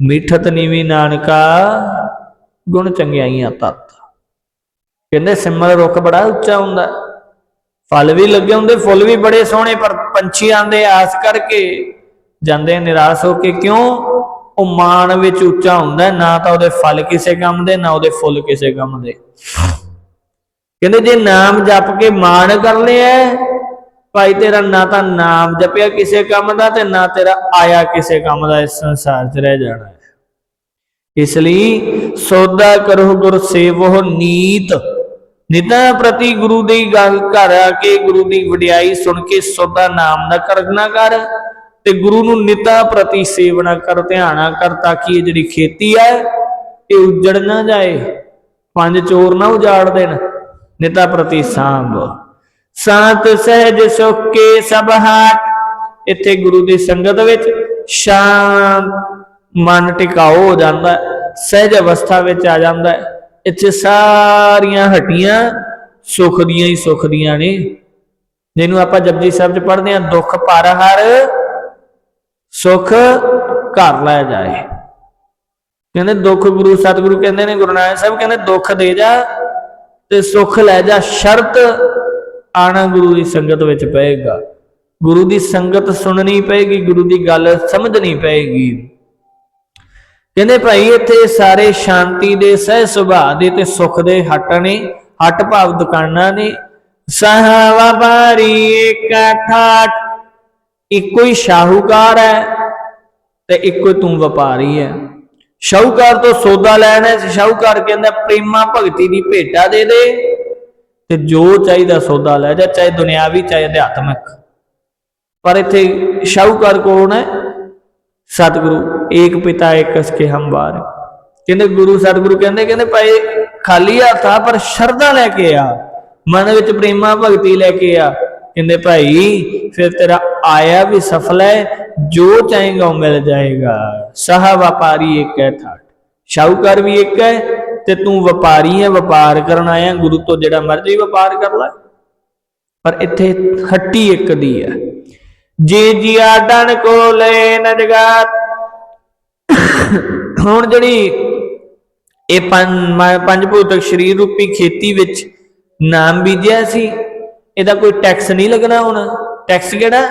ਮਿਠਤ ਨੀਵੀ ਨਾਨਕਾ, ਗੁਣ ਚੰਗਿਆਈਆਂ ਤਤ। ਕਹਿੰਦੇ ਸਿਮਲ ਰੁੱਖ ਬੜਾ ਉੱਚਾ ਹੁੰਦਾ। ਫਲ ਵੀ ਲੱਗੇ ਹੁੰਦੇ, ਫੁੱਲ ਵੀ ਬੜੇ ਸੋਹਣੇ, ਪਰ ਪੰਛੀ ਆਂਦੇ ਆਸ ਕਰਕੇ ਜਾਂਦੇ ਨਿਰਾਸ਼ ਹੋ ਕੇ ਕਿਉਂ? ਉਹ ਮਾਣ ਵਿੱਚ ਉੱਚਾ ਹੁੰਦਾ, ਨਾ ਤਾਂ ਉਹਦੇ ਫਲ ਕਿਸੇ ਕੰਮ ਦੇ, ਨਾ ਉਹਦੇ ਫੁੱਲ ਕਿਸੇ ਕੰਮ ਦੇ। ਕਹਿੰਦੇ ਜੇ ਨਾਮ ਜਪ ਕੇ ਮਾਣ ਕਰ ਲਿਆ, ਭਾਈ ਤੇਰਾ ਨਾ ਤਾਂ ਨਾਮ ਜਪਿਆ ਕਿਸੇ ਕੰਮ ਦਾ ਤੇ ਨਾ ਤੇਰਾ ਆਇਆ ਕਿਸੇ ਕੰਮ ਦਾ, ਇਸ ਸੰਸਾਰ 'ਚ ਰਹਿ ਜਾਣਾ ਹੈ। ਇਸ ਲਈ ਸੌਦਾ ਕਰੋ ਗੁਰ ਸੇਵੋ ਨੀਤ। ਨਿਤਾ ਪ੍ਰਤੀ ਗੁਰੂ ਦੀ ਗੱਲ ਘਰ ਆ ਕੇ ਗੁਰੂ ਦੀ ਵਡਿਆਈ ਸੁਣ ਕੇ ਸੌਦਾ ਨਾਮ ਦਾ ਕਰਨਾ ਕਰ। ਤੇ ਗੁਰੂ ਨੂੰ ਨਿਤਾ ਪ੍ਰਤੀ ਸੇਵਨਾ ਕਰ ਧਿਆਣਾ ਕਰ ਤਾਂ ਕਿ ਇਹ ਜਿਹੜੀ ਖੇਤੀ ਹੈ, ਇਹ ਉਜੜ ਨਾ ਜਾਏ, ਪੰਜ ਚੋਰ ਨਾ ਉਜਾੜ ਦੇਣ ਨਿਤਾ ਪ੍ਰਤੀ ਸਾਂਭ। ਸਾਤ ਸਹਿਜ ਸੁਖ ਕੇ ਸਭ ਹਾਟ, ਇੱਥੇ ਗੁਰੂ ਦੀ ਸੰਗਤ ਵਿੱਚ ਸ਼ਾਂਤ ਮਨ ਟਿਕਾਓ ਹੋ ਜਾਂਦਾ ਸਹਿਜ ਅਵਸਥਾ ਵਿੱਚ ਆ ਜਾਂਦਾ ਇੱਥੇ ਸਾਰੀਆਂ ਹਟੀਆਂ ਸੁਖ ਦੀਆਂ ਹੀ ਸੁਖ ਦੀਆਂ ਨੇ। ਜਿਹਨੂੰ ਆਪਾਂ ਜਪਜੀ ਸਾਹਿਬ ਚ ਪੜ੍ਹਦੇ ਹਾਂ, ਦੁੱਖ ਪਰ ਹਰ ਸੁਖ ਘਰ ਲੈ ਜਾਏ। ਕਹਿੰਦੇ ਦੁੱਖ ਗੁਰੂ, ਸਤਿਗੁਰੂ ਕਹਿੰਦੇ ਨੇ, ਗੁਰੂ ਨਾਨਕ ਸਾਹਿਬ ਕਹਿੰਦੇ ਦੁੱਖ ਦੇ ਜਾ ਤੇ ਸੁੱਖ ਲੈ ਜਾ, ਸ਼ਰਤ ਆਣਾ ਗੁਰੂ ਦੀ ਸੰਗਤ ਵਿੱਚ ਪਏਗਾ। ਗੁਰੂ ਦੀ ਸੰਗਤ ਸੁਣਨੀ ਪਏਗੀ, ਗੁਰੂ ਦੀ ਗੱਲ ਸਮਝਣੀ ਪਏਗੀ। ਕਹਿੰਦੇ ਭਾਈ, ਇੱਥੇ ਸਾਰੇ ਸ਼ਾਂਤੀ ਦੇ, ਸਹਿ ਸੁਭਾਅ ਦੇ ਤੇ ਸੁਖ ਦੇ ਹੱਟ ਨੇ, ਹੱਟ ਭਾਵ ਦੁਕਾਨਾਂ ਨੇ। ਸਹਵਾਬਾਰੀ ਏਕਾ ਠਾਠ ਇੱਕੋ ਹੀ ਸ਼ਾਹੂਕਾਰ ਹੈ ਤੇ ਇੱਕੋ ਹੀ ਤੂੰ ਵਪਾਰੀ ਹੈ। ਸ਼ਾਹੂਕਾਰ ਤੋਂ ਸੌਦਾ ਲੈਣਾ ਹੈ। ਸ਼ਾਹੂਕਾਰ ਕਹਿੰਦਾ, ਪ੍ਰੇਮਾ ਭਗਤੀ ਦੀ ਭੇਟਾ ਦੇ ਦੇ ਤੇ ਜੋ ਚਾਹੀਦਾ ਸੌਦਾ ਲੈ ਜਾ, ਚਾਹੇ ਦੁਨਿਆਵੀ, ਚਾਹੇ ਅਧਿਆਤਮਿਕ। ਪਰ ਇੱਥੇ ਸ਼ਾਹੂਕਾਰ ਕੌਣ ਹੈ? ਸਤਿਗੁਰੂ। ਏਕ ਪਿਤਾ, ਏਕ ਅਸਕੇ ਹਮਵਾਰ ਕਹਿੰਦੇ, ਗੁਰੂ ਸਤਿਗੁਰੂ ਕਹਿੰਦੇ ਕਹਿੰਦੇ, ਭਾਈ, ਖਾਲੀ ਹੱਥ ਆ, ਪਰ ਸ਼ਰਧਾ ਲੈ ਕੇ ਆ। ਮਨ ਵਿੱਚ ਪ੍ਰੇਮਾ ਭਗਤੀ ਲੈ ਕੇ ਆ। ਕਹਿੰਦੇ ਭਾਈ, ਫਿਰ ਤੇਰਾ ਆਇਆ ਵੀ ਸਫਲ ਹੈ, ਜੋ ਚਾਹੇਗਾ ਉਹ ਮਿਲ ਜਾਏਗਾ। ਸਹ ਵਪਾਰੀ ਇੱਕ ਹੈ ਠਾਠ, ਸ਼ਾਹੂਕਾਰ ਵੀ ਇੱਕ ਹੈ ਤੇ ਤੂੰ ਵਪਾਰੀ ਹੈ, ਵਪਾਰ ਕਰਨ ਆਇਆ, ਗੁਰੂ ਤੋਂ ਜਿਹੜਾ ਮਰਜ਼ੀ ਵਪਾਰ ਕਰ ਲੈ। ਪਰ ਇੱਥੇ ਹੱਟੀ ਇੱਕ ਦੀ ਹੈ। ਜੇ ਜੀਆ ਡਣ ਕੋ ਲੈ ਨ ਹੁਣ ਜਿਹੜੀ ਇਹ ਪੰਜ ਪੰਜ ਭੂਤਕ ਸਰੀਰ ਰੂਪੀ ਖੇਤੀ ਵਿੱਚ ਨਾਮ ਬੀਜਿਆ ਸੀ ਇਹਦਾ ਕੋਈ ਟੈਕਸ ਨਹੀਂ ਲੱਗਣਾ ਹੁਣ। ਟੈਕਸ ਕਿਹੜਾ?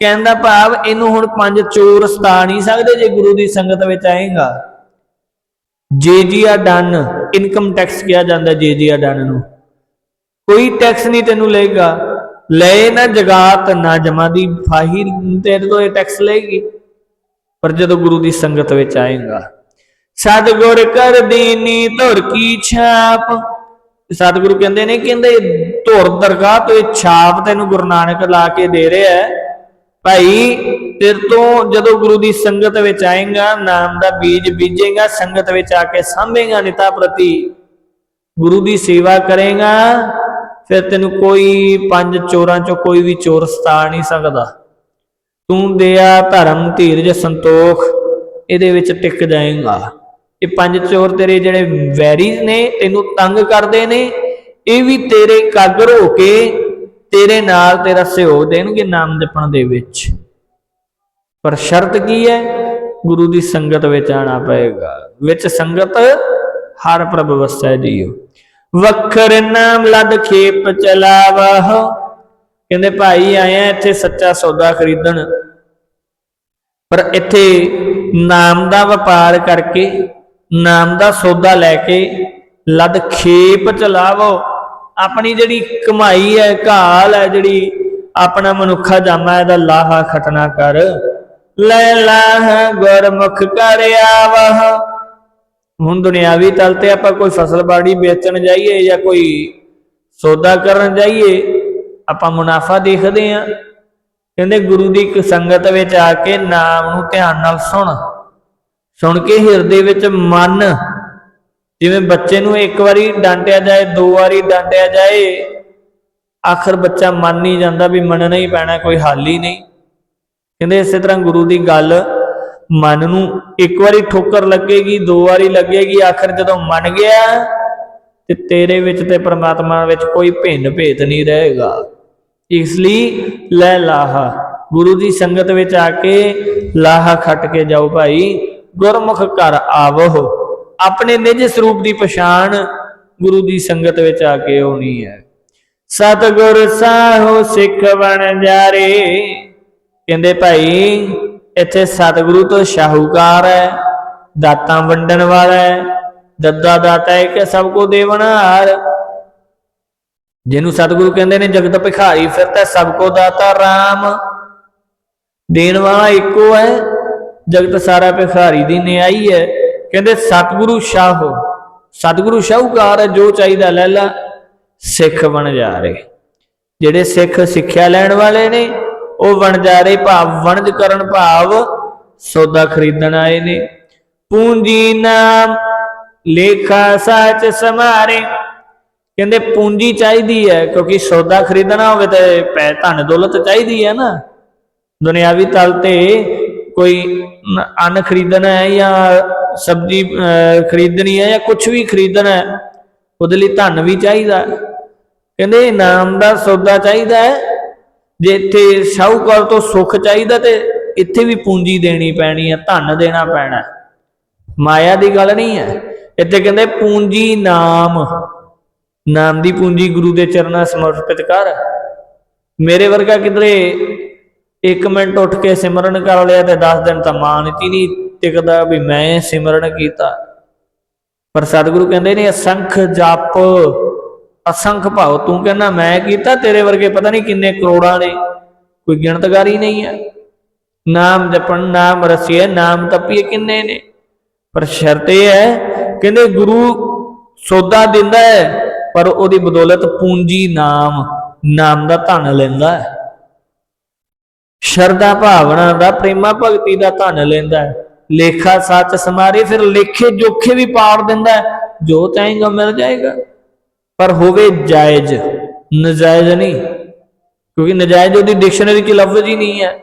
ਕਹਿੰਦਾ ਭਾਵ ਇਹਨੂੰ ਹੁਣ ਪੰਜ ਚੋਰ ਸਤਾ ਨਹੀਂ ਸਕਦੇ ਜੇ ਗੁਰੂ ਦੀ ਸੰਗਤ ਵਿੱਚ ਆਏਗਾ। ਜੇ ਜੀਆ ਡਨ ਇਨਕਮ ਟੈਕਸ ਕਿਹਾ ਜਾਂਦਾ ਜੇ ਜੀਆ ਡਨ ਨੂੰ। ਕੋਈ ਟੈਕਸ ਨਹੀਂ ਤੈਨੂੰ ਲਏਗਾ। ਲਏ ਨਾ ਜਗਾਤ, ਨਾ ਜਮਾ ਦੀ ਫਾਹੀ, ਤੇਰੇ ਤੋਂ ਇਹ ਟੈਕਸ ਲਏਗੀ। ਪਰ ਜਦੋਂ ਗੁਰੂ ਦੀ ਸੰਗਤ ਵਿੱਚ ਆਏਗਾ, ਸਤਿਗੁਰ ਕਰ ਦੀਨੀ ਧੁਰ ਕੀ ਛਾਪ। ਸਤਿਗੁਰੂ ਕਹਿੰਦੇ ਨੇ ਕਹਿੰਦੇ ਧੁਰ ਦਰਗਾਹ ਤੋਂ ਇਹ ਛਾਪ ਤੈਨੂੰ ਗੁਰੂ ਨਾਨਕ ਲਾ ਕੇ ਦੇ ਰਿਹਾ ਹੈ। ਭਾਈ, ਤੇਰੇ ਤੋਂ ਜਦੋਂ ਗੁਰੂ ਦੀ ਸੰਗਤ ਵਿੱਚ ਆਏਗਾ, ਨਾਮ ਦਾ ਬੀਜ ਬੀਜੇਗਾ, ਸੰਗਤ ਵਿੱਚ ਆ ਕੇ ਸਾਂਭੇਗਾ ਨਿਤਾ ਪ੍ਰਤੀ, ਗੁਰੂ ਦੀ ਸੇਵਾ ਕਰੇਗਾ, ਫਿਰ ਤੈਨੂੰ ਕੋਈ ਪੰਜ ਚੋਰਾਂ ਚੋਂ ਕੋਈ ਵੀ ਚੋਰ ਸਤਾ ਨਹੀਂ ਸਕਦਾ। ਤੂੰ ਦਿਆ ਧਰਮ, ਧੀਰਜ, ਸੰਤੋਖ, ਇਹਦੇ ਵਿੱਚ ਟਿਕ ਜਾਏਗਾ। ਇਹ ਪੰਜ ਚੋਰ ਤੇਰੇ ਜਿਹੜੇ ਵੈਰੀ ਨੇ, ਤੈਨੂੰ ਤੰਗ ਕਰਦੇ ਨੇ, ਇਹ ਵੀ ਤੇਰੇ ਕਾਗਰ ਹੋ ਕੇ ਤੇਰੇ ਨਾਲ ਤੇਰਾ ਸਹਿਯੋਗ ਦੇਣਗੇ ਨਾਮ ਜਪਣ ਦੇ ਵਿੱਚ। ਪਰ ਸ਼ਰਤ ਕੀ ਹੈ? ਗੁਰੂ ਦੀ ਸੰਗਤ ਵਿੱਚ ਆਣਾ ਪਏਗਾ। ਵਿੱਚ ਸੰਗਤ ਹਰ ਪ੍ਰਭ ਵਸੈ ਜੀਓ। ਵਖਰ ਨਾਮ ਲਦ ਖੇਪ ਚਲਾਵਹ। ਕਹਿੰਦੇ ਭਾਈ ਆਇਆ ਇੱਥੇ ਸੱਚਾ ਸੌਦਾ ਖਰੀਦਣ। ਪਰ ਇੱਥੇ ਨਾਮ ਦਾ ਵਪਾਰ ਕਰਕੇ ਨਾਮ ਦਾ ਸੌਦਾ ਲੈ ਕੇ ਲਦ ਖੇਪ ਚਲਾਵੋ ਆਪਣੀ ਜਿਹੜੀ ਕਮਾਈ ਹੈ, ਘਾਲ ਹੈ, ਜਿਹੜੀ ਆਪਣਾ ਮਨੁੱਖਾ ਜਾਮਾ ਇਹਦਾ ਲਾਹਾ ਖਟਣਾ ਕਰ। ਲੈ ਲਾਹ ਗੁਰਮੁਖ ਕਰ ਆਵਹ। ਹੁਣ ਦੁਨਿਆਵੀ ਤਲ ਤੇ ਆਪਾਂ ਕੋਈ ਫਸਲ ਬਾੜੀ ਵੇਚਣ ਜਾਈਏ ਜਾਂ ਕੋਈ ਸੌਦਾ ਕਰਨ ਜਾਈਏ, ਆਪਾਂ ਮੁਨਾਫਾ ਦੇਖਦੇ ਆਂ ਕਹਿੰਦੇ ਗੁਰੂ ਦੀ ਇੱਕ ਸੰਗਤ ਵਿੱਚ ਆ ਕੇ ਨਾਮ ਨੂੰ ਧਿਆਨ ਨਾਲ ਸੁਣ। ਸੁਣ ਕੇ ਹਿਰਦੇ ਵਿੱਚ ਮਨ, ਜਿਵੇਂ ਬੱਚੇ ਨੂੰ ਇੱਕ ਵਾਰੀ ਡਾਂਟਿਆ ਜਾਏ, ਦੋ ਵਾਰੀ ਡਾਂਟਿਆ ਜਾਏ, ਆਖਰ ਬੱਚਾ ਮੰਨ ਨਹੀਂ ਜਾਂਦਾ ਵੀ ਮੰਨਣਾ ਹੀ ਪੈਣਾ, ਕੋਈ ਹੱਲ ਹੀ ਨਹੀਂ। ਕਹਿੰਦੇ ਇਸੇ ਤਰ੍ਹਾਂ ਗੁਰੂ ਦੀ ਗੱਲ ਮਨ ਨੂੰ ਇੱਕ ਵਾਰੀ ਠੋਕਰ ਲੱਗੇਗੀ, ਦੋ ਵਾਰੀ ਲੱਗੇਗੀ, ਆਖਰ ਜਦੋਂ ਮੰਨ ਗਿਆ, ਤੇ ਤੇਰੇ ਵਿੱਚ ਤੇ ਪ੍ਰਮਾਤਮਾ ਵਿੱਚ ਕੋਈ ਭਿੰਨ ਭੇਤ ਨਹੀਂ ਰਹੇਗਾ। ਇਸ ਲਈ ਲੈ ਲਾਹਾ, ਗੁਰੂ ਦੀ ਸੰਗਤ ਵਿੱਚ ਆ ਕੇ ਲਾਹਾ ਖੱਟ ਕੇ, ਜਾਓ ਭਾਈ ਗੁਰਮੁਖ ਘਰ ਆਵੋ। ਆਪਣੇ ਨਿਜ ਸਰੂਪ ਦੀ ਪਛਾਣ ਗੁਰੂ ਦੀ ਸੰਗਤ ਵਿੱਚ ਆ ਕੇ ਹੋਣੀ ਹੈ। ਸਤਗੁਰ ਸਾਹੋ ਸਿੱਖ ਬਣ ਜਾਰੇ। ਕਹਿੰਦੇ ਭਾਈ, ਇੱਥੇ ਸਤਿਗੁਰੂ ਤੋਂ ਸ਼ਾਹੂਕਾਰ ਹੈ, ਦਾਤਾਂ ਵੰਡਣ ਵਾਲਾ ਹੈ, ਦੱਦਾ ਦਾਤਾ ਹੈ ਕਿ ਸਭ ਕੋ ਦੇਵਨਹਾਰ ਜਿਹਨੂੰ ਸਤਿਗੁਰੂ ਕਹਿੰਦੇ ਨੇ, ਜਗਤ ਭਿਖਾਰੀ ਫਿਰਤਾ ਸਭ ਕੋ ਦਾਤਾ RAM ਦੇਣ ਵਾਲਾ ਇੱਕੋ ਹੈ ਜਗਤ ਸਾਰਾ ਭਿਖਾਰੀ ਦੀ ਨਿਆਈ ਹੈ। ਕਹਿੰਦੇ, ਸਤਿਗੁਰੂ ਸ਼ਾਹੋ, ਸਤਿਗੁਰੂ ਸ਼ਾਹੂਕਾਰ ਜੋ ਚਾਹੀਦਾ ਲੈ ਲਾ, ਸਿੱਖ ਬਣ ਜਾ ਰਹੇ। ਜਿਹੜੇ ਸਿੱਖ ਸਿੱਖਿਆ ਲੈਣ ਵਾਲੇ ਨੇ, ਉਹ ਵਣਜਾਰੇ ਭਾਵ ਵਣਜ ਕਰਨ ਭਾਵ ਸੌਦਾ ਖਰੀਦਣ ਆਏ ਨੇ। ਪੂੰਜੀ ਨਾਮ ਲੇਖਾ ਸੱਚ ਸਮਾਰੇ। ਕਹਿੰਦੇ, ਪੂੰਜੀ ਚਾਹੀਦੀ ਹੈ, ਕਿਉਂਕਿ ਸੌਦਾ ਖਰੀਦਣਾ ਹੋਵੇ ਤੇ ਪੈ ਧਨ ਦੌਲਤ ਚਾਹੀਦੀ ਹੈ ਨਾ। ਦੁਨਿਆਵੀ ਤਲ ਤੇ ਕੋਈ ਅੰਨ ਖਰੀਦਣਾ ਹੈ ਜਾਂ ਸਬਜ਼ੀ ਖਰੀਦਣੀ ਹੈ ਜਾਂ ਕੁਝ ਵੀ ਖਰੀਦਣਾ ਹੈ, ਉਹਦੇ ਲਈ ਧਨ ਵੀ ਚਾਹੀਦਾ ਕਹਿੰਦੇ ਇਨਾਮ ਦਾ ਸੌਦਾ ਚਾਹੀਦਾ ਹੈ, ਜੇ ਇੱਥੇ ਸ਼ਾਹੂਕਾਰ ਤੋਂ ਸੁੱਖ ਚਾਹੀਦਾ ਤੇ ਇੱਥੇ ਵੀ ਪੂੰਜੀ ਦੇਣੀ ਪੈਣੀ ਹੈ, ਧਨ ਦੇਣਾ ਪੈਣਾ ਮਾਇਆ ਦੀ ਗੱਲ ਨਹੀਂ ਹੈ। ਇੱਥੇ ਕਹਿੰਦੇ ਪੂੰਜੀ ਨਾਮ ਨਾਮ ਦੀ ਪੂੰਜੀ ਗੁਰੂ ਦੇ ਚਰਨਾਂ ਸਮਰਪਿਤ ਕਰ। ਮੇਰੇ ਵਰਗਾ ਕਿਧਰੇ ਇੱਕ ਮਿੰਟ ਉੱਠ ਕੇ ਸਿਮਰਨ ਕਰ ਲਿਆ ਤੇ 10 ਦਿਨ ਤਾਂ ਮਾਨਤੀ ਨਹੀਂ ਟਿਕਦਾ ਵੀ ਮੈਂ ਸਿਮਰਨ ਕੀਤਾ। ਪਰ ਸਤਿਗੁਰੂ ਕਹਿੰਦੇ ਨੇ, ਅਸੰਖ ਜਪ, ਅਸੰਖ ਭਾਵ, ਤੂੰ ਕਹਿੰਦਾ ਮੈਂ ਕੀਤਾ, ਤੇਰੇ ਵਰਗੇ ਪਤਾ ਨਹੀਂ ਕਿੰਨੇ ਕਰੋੜਾਂ ਨੇ, ਕੋਈ ਗਿਣਤਗਾਰੀ ਨਹੀਂ ਹੈ। ਨਾਮ ਜਪਣ, ਨਾਮ ਰਸੀਏ, ਨਾਮ ਤਪੀਏ ਕਿੰਨੇ ਨੇ? ਪਰ ਸ਼ਰਤ ਇਹ ਹੈ, ਕਹਿੰਦੇ ਗੁਰੂ ਸੌਦਾ ਦਿੰਦਾ ਹੈ, ਪਰ ਉਹਦੀ ਬਦੌਲਤ ਪੂੰਜੀ ਨਾਮ ਨਾਮ ਦਾ ਧਨ ਲੈਂਦਾ ਹੈ। ਸ਼ਰਧਾ ਭਾਵਨਾ ਦਾ, ਪ੍ਰੇਮਾ ਭਗਤੀ ਦਾ ਧਨ ਲੈਂਦਾ ਹੈ। ਲੇਖਾ ਸੱਚ ਸਮਾਰੇ, ਫਿਰ ਲੇਖੇ ਜੋਖੇ ਵੀ ਪਾੜ ਦਿੰਦਾ ਹੈ। ਜੋ ਚਾਹੇਗਾ ਮਿਲ ਜਾਏਗਾ। ਪਰ ਹੋਵੇ ਜਾਇਜ਼, ਨਜਾਇਜ਼ ਨਹੀਂ। ਕਿਉਂਕਿ ਨਜਾਇਜ਼ ਉਹਦੀ ਡਿਕਸ਼ਨਰੀ 'ਚ ਲਫ਼ਜ਼ ਹੀ ਨਹੀਂ ਹੈ।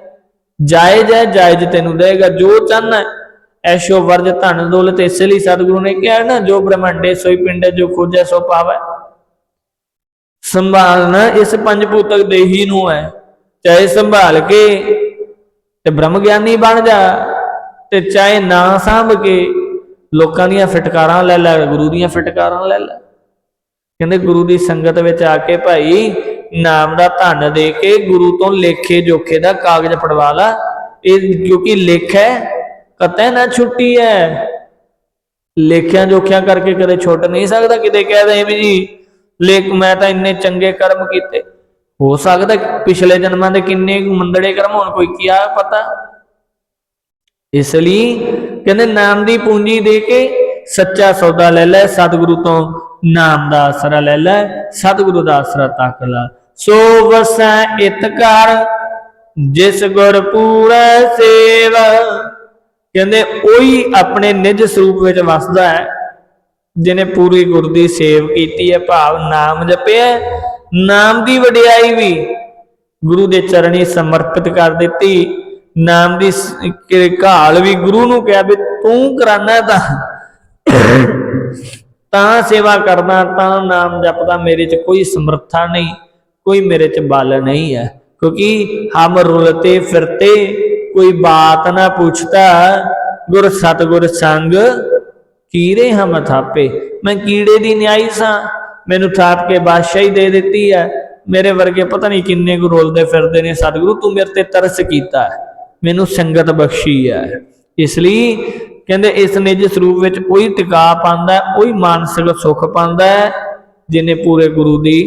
ਜਾਇਜ਼ ਹੈ, ਜਾਇਜ਼ ਤੈਨੂੰ ਦੇਗਾ ਜੋ ਚਾਹਨਾ ਐਸ਼ੋ ਵਰਜ ਧਨ ਦੌਲਤ ਇਸੇ ਲਈ ਸਤਿਗੁਰੂ ਨੇ ਕਿਹਾ ਨਾ, ਜੋ ਬ੍ਰਹਮੰਡੇ ਸੋਈ ਪਿੰਡੇ, ਜੋ ਖੋਜੈ ਸੋ ਪਾਵੈ। ਸੰਭਾਲਣਾ ਇਸ ਪੰਜ ਭੂਤਕ ਦੇਹੀ ਨੂੰ ਹੈ। ਚਾਹੇ ਸੰਭਾਲ ਕੇ ਤੇ ਬ੍ਰਹਮ ਗਿਆਨੀ ਬਣ ਜਾ ਤੇ ਚਾਹੇ ਨਾ ਸਾਂਭ ਕੇ ਲੋਕਾਂ ਦੀਆਂ ਫਟਕਾਰਾਂ ਲੈ ਲੈ, ਗੁਰੂ ਦੀਆਂ ਫਟਕਾਰਾਂ ਲੈ ਲੈ। ਕਹਿੰਦੇ ਗੁਰੂ ਦੀ ਸੰਗਤ ਵਿੱਚ ਆ ਕੇ ਭਾਈ ਨਾਮ ਦਾ ਧਨ ਦੇ ਕੇ ਗੁਰੂ ਤੋਂ ਲੇਖੇ ਜੋਖੇ ਦਾ ਕਾਗਜ਼ ਪੜਵਾ ਲਾ। ਇਹ ਕਿਉਂਕਿ ਲੇਖ ਹੈ ਕਤੈ ਨਾ ਛੁੱਟੀ ਹੈ। ਲੇਖਿਆਂ ਜੋਖਿਆਂ ਕਰਕੇ ਕਦੇ ਛੁੱਟ ਨਹੀਂ ਸਕਦਾ, ਕਿਤੇ ਕਹਿ ਦੇ ਵੀ ਜੀ, ਲੇਖ ਮੈਂ ਤਾਂ ਇੰਨੇ ਚੰਗੇ ਕਰਮ ਕੀਤੇ। ਹੋ ਸਕਦਾ ਪਿਛਲੇ ਜਨਮਾਂ ਦੇ ਕਿੰਨੇ ਮੰਦੜੇ ਕਰਮ ਹੋਣ, ਕੋਈ ਕੀ ਆ ਪਤਾ? ਇਸ ਲਈ ਕਹਿੰਦੇ ਨਾਮ ਦੀ ਪੂੰਜੀ ਦੇ ਕੇ ਸੱਚਾ ਸੌਦਾ ਲੈ ਲੈ, ਸਤਿਗੁਰੂ ਤੋਂ ਨਾਮ ਦਾ ਆਸਰਾ ਲੈ ਲੈ, ਸਤਿਗੁਰੂ ਦਾ ਆਸਰਾ ਤੱਕ ਲਾ। ਸੋ ਵਸੈ ਇਤ ਜਿਸ ਗੁਰ ਪੂਰੈ ਸੇਵ। ਕਹਿੰਦੇ ਉਹੀ ਆਪਣੇ ਨਿਜ ਸਰੂਪ ਵਿੱਚ ਵਸਦਾ ਹੈ, ਜਿਹਨੇ ਪੂਰੀ ਗੁਰ ਦੀ ਸੇਵ ਕੀਤੀ ਹੈ, ਭਾਵ ਨਾਮ ਜਪਿਆ ਨਾਮ ਦੀ ਵਡਿਆਈ ਵੀ ਗੁਰੂ ਦੇ ਚਰਣੀ ਸਮਰਪਿਤ ਕਰ ਦਿੱਤੀ। ਨਾਮ ਦੀ ਘਾਲ ਵੀ ਗੁਰੂ ਨੂੰ ਕਿਹਾ ਵੀ ਤੂੰ ਕਰਾਨਾ ਤਾਂ। ਤਾਂ ਸੇਵਾ ਕਰਦਾ ਤਾਂ ਨਾਮ ਜਪਦਾ, ਮੇਰੇ 'ਚ ਕੋਈ ਸਮਰੱਥਾ ਨਹੀਂ, ਕੋਈ ਮੇਰੇ 'ਚ ਬਲ ਨਹੀਂ ਹੈ। ਕਿਉਂਕਿ ਹਮ ਰੁਲਤੇ ਫਿਰਤੇ, ਕੋਈ ਬਾਤ ਨਾ ਪੁੱਛਤਾ ਗੁਰ ਸਤਗੁਰ ਸੰਗ ਕੀੜੇ ਹਮ ਥਾਪੇ। ਮੈਂ ਕੀੜੇ ਦੀ ਨਿਆਈ ਸਾਂ। ਮੈਨੂੰ ਥਾਪ ਕੇ ਬਾਦਸ਼ਾਹੀ ਦੇ ਦਿੱਤੀ ਹੈ। ਮੇਰੇ ਵਰਗੇ ਪਤਾ ਨਹੀਂ ਕਿੰਨੇ ਕੁ ਰੋਲਦੇ ਫਿਰਦੇ ਨੇ। ਸਤਿਗੁਰੂ ਤੂੰ ਮੇਰੇ ਤੇ ਤਰਸ ਕੀਤਾ ਮੈਨੂੰ ਸੰਗਤ ਬਖਸ਼ੀ ਹੈ। ਇਸ ਲਈ ਕਹਿੰਦੇ ਇਸ ਨਿਜ ਸਰੂਪ ਵਿੱਚ ਉਹੀ ਟਿਕਾ ਪਾਉਂਦਾ ਹੈ, ਉਹੀ ਮਾਨਸਿਕ ਸੁਖ ਪਾਉਂਦਾ ਹੈ ਜਿਨੇ ਪੂਰੇ ਗੁਰੂ ਦੀ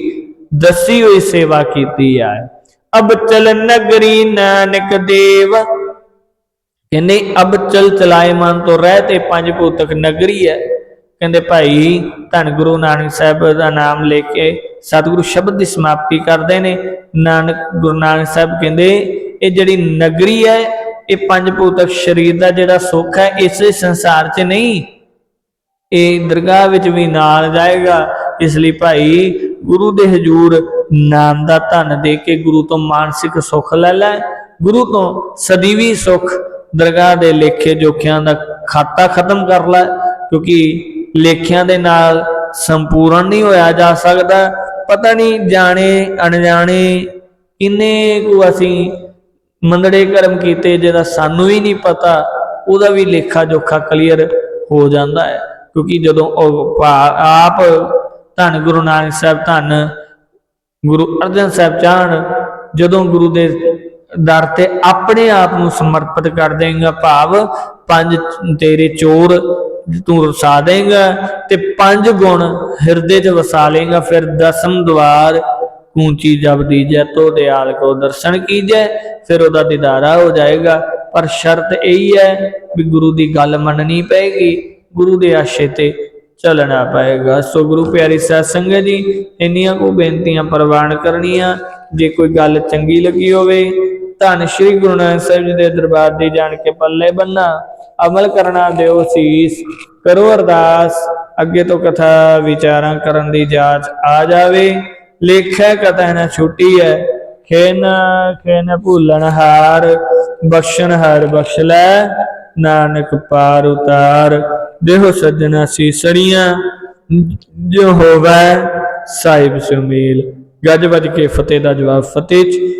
ਦੱਸੀ ਹੋਈ ਸੇਵਾ ਕੀਤੀ ਹੈ। ਅਬ ਚਲ ਨਗਰੀ ਨਾਨਕ ਦੇਵ। ਕਹਿੰਦੇ ਅਬ ਚਲ ਚਲਾਏ ਮਨ ਤੋਂ ਰਹਿ ਤੇ ਪੰਜ ਭੂਤਕ ਨਗਰੀ ਹੈ। ਕਹਿੰਦੇ ਭਾਈ ਧੰਨ ਗੁਰੂ ਨਾਨਕ ਸਾਹਿਬ ਦਾ ਨਾਮ ਲੈ ਕੇ ਸਤਿਗੁਰੂ ਸ਼ਬਦ ਦੀ ਸਮਾਪਤੀ ਕਰਦੇ ਨੇ। ਨਾਨਕ ਗੁਰੂ ਨਾਨਕ ਸਾਹਿਬ ਕਹਿੰਦੇ, ਇਹ ਜਿਹੜੀ ਨਗਰੀ ਹੈ, ਇਹ ਪੰਜ ਭੂਤਕ ਸਰੀਰ ਦਾ ਜਿਹੜਾ ਸੁੱਖ ਹੈ, ਇਸੇ ਸੰਸਾਰ 'ਚ ਨਹੀਂ। ਇਹ ਦਰਗਾਹ ਵਿੱਚ ਵੀ ਨਾਲ ਜਾਏਗਾ। ਇਸ ਲਈ ਭਾਈ ਗੁਰੂ ਦੇ ਹਜੂਰ ਨਾਮ ਦਾ ਧਨ ਦੇ ਕੇ ਗੁਰੂ ਤੋਂ ਮਾਨਸਿਕ ਸੁੱਖ ਲੈ ਲੈ। ਗੁਰੂ ਤੋਂ ਸਦੀਵੀ ਸੁੱਖ ਦਰਗਾਹ ਦੇ ਲੇਖੇ ਜੋਖਿਆਂ ਦਾ ਖਾਤਾ ਖਤਮ ਕਰ ਲੈ, ਕਿਉਂਕਿ ਲੇਖਿਆਂ ਦੇ ਨਾਲ ਸੰਪੂਰਨ ਨਹੀਂ ਹੋਇਆ ਜਾ ਸਕਦਾ। ਪਤਾ ਨਹੀਂ ਜਾਣੇ, ਅਣਜਾਣੇ ਕਿੰਨੇ ਕੁ ਅਸੀਂ ਮੰਦੜੇ ਕਰਮ ਕੀਤੇ ਜਿਹਦਾ ਸਾਨੂੰ ਵੀ ਨਹੀਂ ਪਤਾ, ਉਹਦਾ ਵੀ ਲੇਖਾ ਜੋਖਾ ਕਲੀਅਰ ਹੋ ਜਾਂਦਾ ਹੈ। ਕਿਉਂਕਿ ਜਦੋਂ ਉਹ ਭਾ- ਆਪ ਧੰਨ ਗੁਰੂ ਨਾਨਕ ਸਾਹਿਬ ਧੰਨ ਗੁਰੂ ਅਰਜਨ ਸਾਹਿਬ ਚਾਹਣ, ਜਦੋਂ ਗੁਰੂ ਦੇ ਦਰ ਤੇ ਆਪਣੇ ਆਪ ਨੂੰ ਸਮਰਪਿਤ ਕਰ ਦੇਗਾ ਭਾਵ, ਪੰਜ ਤੇਰੇ ਚੋਰ ਤੂੰ ਰਸਾ ਦੇਂਗਾ ਤੇ ਪੰਜ ਗੁਣ ਹਿਰਦੇ 'ਚ ਵਸਾ ਲੇਗਾ। ਫਿਰ ਦਸਮ ਦਵਾਰ ਕੂੰਚੀ ਜਬ ਦੀਜੈ ਤੋ ਦਿਆਲ ਕੋ ਦਰਸ਼ਨ ਕੀਜੈ, ਫਿਰ ਉਹਦਾ ਦੀਦਾਰਾ ਹੋ ਜਾਏਗਾ। ਪਰ ਸ਼ਰਤ ਇਹੀ ਹੈ ਵੀ ਗੁਰੂ ਦੀ ਗੱਲ ਮੰਨਣੀ ਪਏਗੀ, ਗੁਰੂ ਦੇ ਆਸ਼ੇ ਤੇ ਚੱਲਣਾ ਪਏਗਾ। ਸੋ ਗੁਰੂ ਪਿਆਰੀ ਸਾਧ ਸੰਗਤ ਜੀ, ਇੰਨੀਆਂ ਕੋ ਬੇਨਤੀਆਂ ਪ੍ਰਵਾਨ ਕਰਨੀਆਂ। ਜੇ ਕੋਈ ਗੱਲ ਚੰਗੀ ਲੱਗੀ ਹੋਵੇ ਧੰਨ ਸ਼੍ਰੀ ਗੁਰੂ ਨਾਨਕ ਸਾਹਿਬ ਜੀ ਦੇ ਦਰਬਾਰ ਦੀ ਜਾਣ ਕੇ ਪੱਲੇ ਬੰਨਾ, ਅਮਲ ਕਰਨਾ ਦਿਓ ਸੀਸ, ਕਰੋ ਅਰਦਾਸ, ਅੱਗੇ ਤੋਂ ਕਥਾ ਵਿਚਾਰਾਂ ਕਰਨ ਦੀ ਜਾਚ ਆ ਜਾਵੇ। ਲੇਖੈ ਕਥਾ ਨਾ ਛੁੱਟੀ ਹੈ ਖੇਨ ਖੇਨ ਭੁੱਲਣ ਹਾਰ, ਬਖਸ਼ਣ ਹਰ ਬਖਸ਼ ਲੈ, ਨਾਨਕ ਪਾਰ ਉਤਾਰ। ਦੇਹੋ ਸੱਜਣਾ ਸੀਸੜੀਆਂ ਜੋ ਹੋਵੇ, ਸਾਹਿਬ ਸੁਮੇਲ। ਗੱਜ ਵੱਜ ਕੇ ਫਤਿਹ ਦਾ ਜਵਾਬ ਫਤਿਹ ਚ।